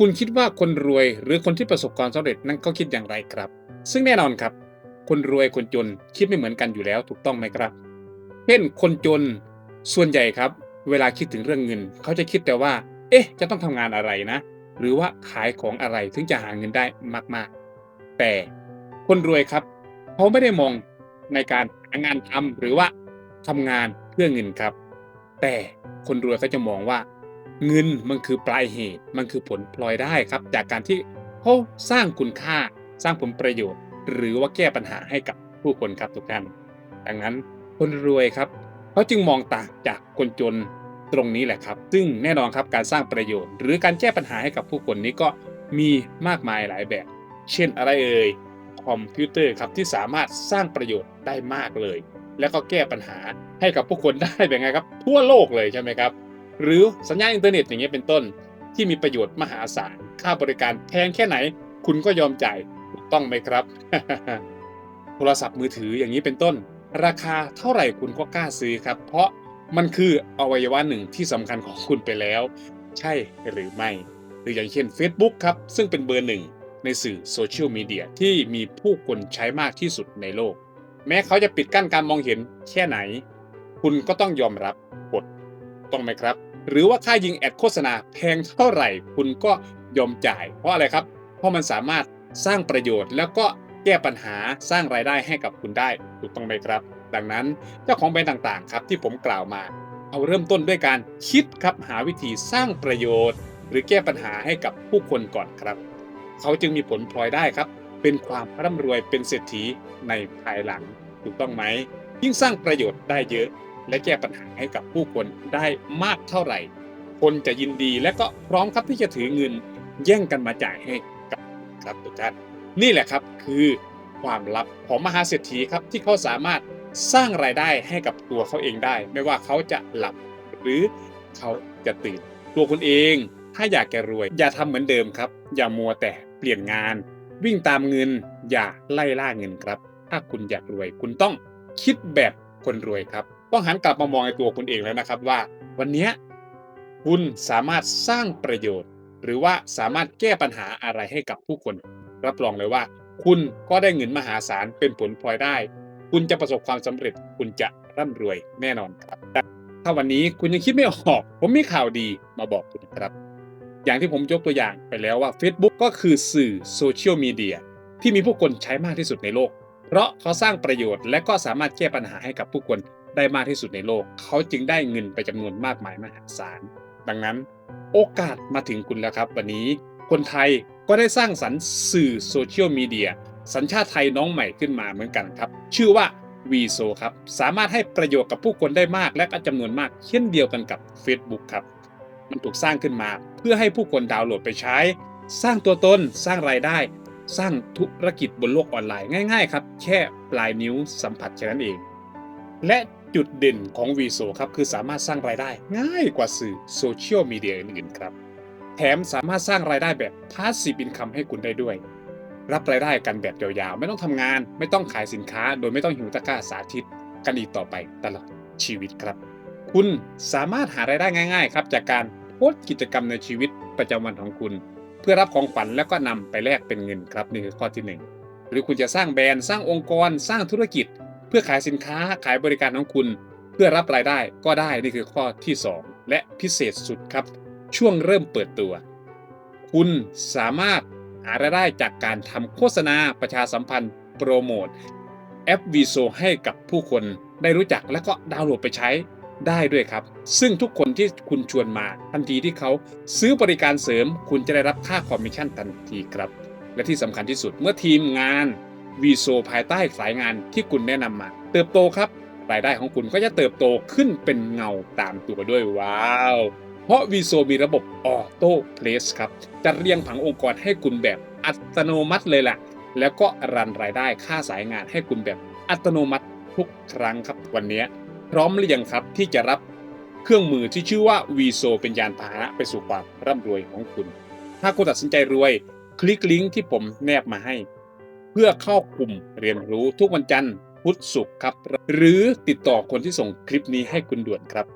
คุณคิดว่าคนรวยหรือคนที่ประสบความสำเร็จนั้นเขาคิดอย่างไรครับ ซึ่งแน่นอนครับ คนรวยคนจนคิดไม่เหมือนกันอยู่แล้วถูกต้องไหมครับ เช่นคนจนส่วนใหญ่ครับ เวลาคิดถึงเรื่องเงิน เขาจะคิดแต่ว่า เอ๊ะ จะต้องทำงานอะไรนะ หรือว่าขายของอะไรถึงจะหาเงินได้มากๆ แต่คนรวยครับ เขาไม่ได้มองในการหางานทำหรือว่าทำงานเพื่อเงินครับ แต่คนรวยเขาจะมองว่า เงินมันคือปลายเหตุ มันคือผลพลอยได้ครับ จากการที่เขาสร้างคุณค่าสร้างผลประโยชน์ หรือว่าแก้ปัญหาให้กับผู้คนครับทุกท่าน ดังนั้นคนรวยครับเขาจึงมองต่างจากคนจนตรงนี้แหละครับ ซึ่งแน่นอนครับการสร้างประโยชน์ หรือการแก้ปัญหาให้กับผู้คนนี้ก็มีมากมายหลายแบบ เช่นอะไรเอ่ยคอมพิวเตอร์ครับที่สามารถสร้างประโยชน์ได้มากเลย แล้วก็แก้ปัญหาให้กับผู้คนได้เป็นไงครับ ทั่วโลกเลยใช่ไหมครับ หรือสัญญาณอินเทอร์เน็ตอย่างเงี้ยเป็นต้น ที่มีประโยชน์มหาศาลค่าบริการแพงแค่ไหน คุณก็ยอมจ่ายถูกต้องไหมครับ โทรศัพท์มือถืออย่างนี้เป็นต้น ราคาเท่าไหร่คุณก็กล้าซื้อครับ เพราะมันคืออวัยวะหนึ่งที่สำคัญของคุณไปแล้ว ใช่หรือไม่ หรืออย่างเช่น Facebook ครับ ซึ่งเป็นเบอร์หนึ่งในสื่อโซเชียลมีเดียที่มีผู้คนใช้มากที่สุดในโลก แม้เขาจะปิดกั้นการมองเห็นแค่ไหน คุณก็ต้องยอมรับกฎต้องไหมครับ หรือว่าค่ายิงแอดโฆษณาแพงเท่าไหร่ คุณก็ยอมจ่าย เพราะอะไรครับ เพราะมันสามารถสร้างประโยชน์ แล้วก็แก้ปัญหาสร้างรายได้ให้กับคุณได้ถูกต้องไหมครับ ดังนั้นเจ้าของแบรนด์ต่างๆ ครับที่ผมกล่าวมา เอาเริ่มต้นด้วยการคิดครับหาวิธีสร้างประโยชน์ หรือแก้ปัญหาให้กับผู้คนก่อนครับ เขาจึงมีผลพลอยได้ครับ เป็นความร่ำรวยเป็นเศรษฐีในภายหลังถูกต้องไหมยิ่งสร้างประโยชน์ได้เยอะ และแก้ปัญหาให้กับผู้คนได้มากเท่าไหร่ คนจะยินดีและก็พร้อมครับที่จะถือเงินแย่งกันมาจ่ายให้กับครับทุกท่านนี่แหละครับคือความลับของมหาเศรษฐีครับที่เขาสามารถสร้างรายได้ให้กับตัวเขาเองได้ ไม่ว่าเขาจะหลับหรือเขาจะตื่น ตัวคุณเองถ้าอยากแกรวย อย่าทำเหมือนเดิมครับ อย่ามัวแต่เปลี่ยนงาน วิ่งตามเงิน อย่าไล่ล่าเงินครับ ถ้าคุณอยากรวย คุณต้องคิดแบบคนรวยครับ ต้องหันกลับมามองในตัวคุณเองแล้วนะครับว่า วันนี้คุณสามารถสร้างประโยชน์ หรือว่าสามารถแก้ปัญหาอะไรให้กับผู้คน รับรองเลยว่า คุณก็ได้เงินมหาศาลเป็นผลพลอยได้ คุณจะประสบความสำเร็จ คุณจะร่ำรวยแน่นอนครับถ้าวันนี้คุณยังคิดไม่ออก ผมมีข่าวดีมาบอกคุณครับ อย่างที่ผมยกตัวอย่างไปแล้วว่า Facebook ก็คือสื่อโซเชียลมีเดียที่มีผู้คนใช้มากที่สุดในโลก เพราะเขาสร้างประโยชน์และก็สามารถแก้ปัญหาให้กับผู้คน ได้มากที่สุดในโลก เขาจึงได้เงินไปจำนวนมากมายมหาศาล ดังนั้นโอกาสมาถึงคุณแล้วครับ วันนี้คนไทยก็ได้สร้างสรรค์สื่อโซเชียลมีเดียสัญชาติไทยน้องใหม่ขึ้นมาเหมือนกันครับ ชื่อว่า v ีโซครับ สามารถให้ประโยชน์กับผู้คนได้มากและก็จำนวนมาก เช่นเดียวกันกับ Facebook ครับ มันถูกสร้างขึ้นมา เพื่อให้ผู้คนดาวน์โหลดไปใช้ สร้างตัวตน สร้างรายได้ สร้างธุรกิจบนโลกออนไลน์ง่าย ๆ ครับ แค่ปลายนิ้วสัมผัสแค่นั้นเอง และ จุดเด่นของ v ีโซครับคือสามารถสร้างรายได้ง่ายกว่าสื่อโซเชียลมีเดียอื่นๆครับ แถมสามารถสร้างรายได้แบบพาสซีฟอินคัมให้คุณได้ด้วย รับรายได้กันแบบยาวๆ ไม่ต้องทำงาน ไม่ต้องขายสินค้า โดยไม่ต้องหิวตะกร้าสาธิต กันอีกต่อไปตลอดชีวิตครับ คุณสามารถหารายได้ง่ายๆครับจากการโพสต์กิจกรรมในชีวิตประจำวันของคุณ เพื่อรับของขวัญแล้วก็นำไปแลกเป็นเงินครับนี่คือข้อที่หนึ่งหรือคุณจะสร้างแบรนด์สร้างองค์กร สร้างธุรกิจ เพื่อขายสินค้าขายบริการของคุณ เพื่อรับรายได้ก็ได้นี่คือข้อที่สองและพิเศษสุดครับ ช่วงเริ่มเปิดตัว คุณสามารถหารายได้จากการทำโฆษณาประชาสัมพันธ์โปรโมทแอป v ีโซให้กับผู้คนได้รู้จักและก็ดาวน์โหลดไปใช้ได้ด้วยครับ ซึ่งทุกคนที่คุณชวนมาทันทีที่เขาซื้อบริการเสริม คุณจะได้รับค่าคอมมิชชั่นทันทีครับ และที่สำคัญที่สุดเมื่อทีมงาน v ีโซภายใต้สายงานที่คุณแนะนำมา เติบโตครับ รายได้ของคุณก็จะเติบโตขึ้นเป็นเงาตามตัวด้วยว้าว เพราะ v ีโซมีระบบออโต้เพลสครับจะเรียงผังองค์กรให้คุณแบบอัตโนมัติเลยแหละแล้วก็รันรายได้ค่าสายงานให้คุณแบบอัตโนมัติทุกครั้งครับวันนี้พร้อมหรือยังครับที่จะรับเครื่องมือที่ชื่อว่า v ีโซเป็นยานพาหนะไปสู่ความร่ำรวยของคุณ ถ้าคุณตัดสินใจรวย คลิกลิงก์ที่ผมแนบมาให้ เพื่อเข้ากลุ่มเรียนรู้ทุกวันจันทร์พุธศุกร์ครับ หรือติดต่อคนที่ส่งคลิปนี้ให้คุณด่วนครับ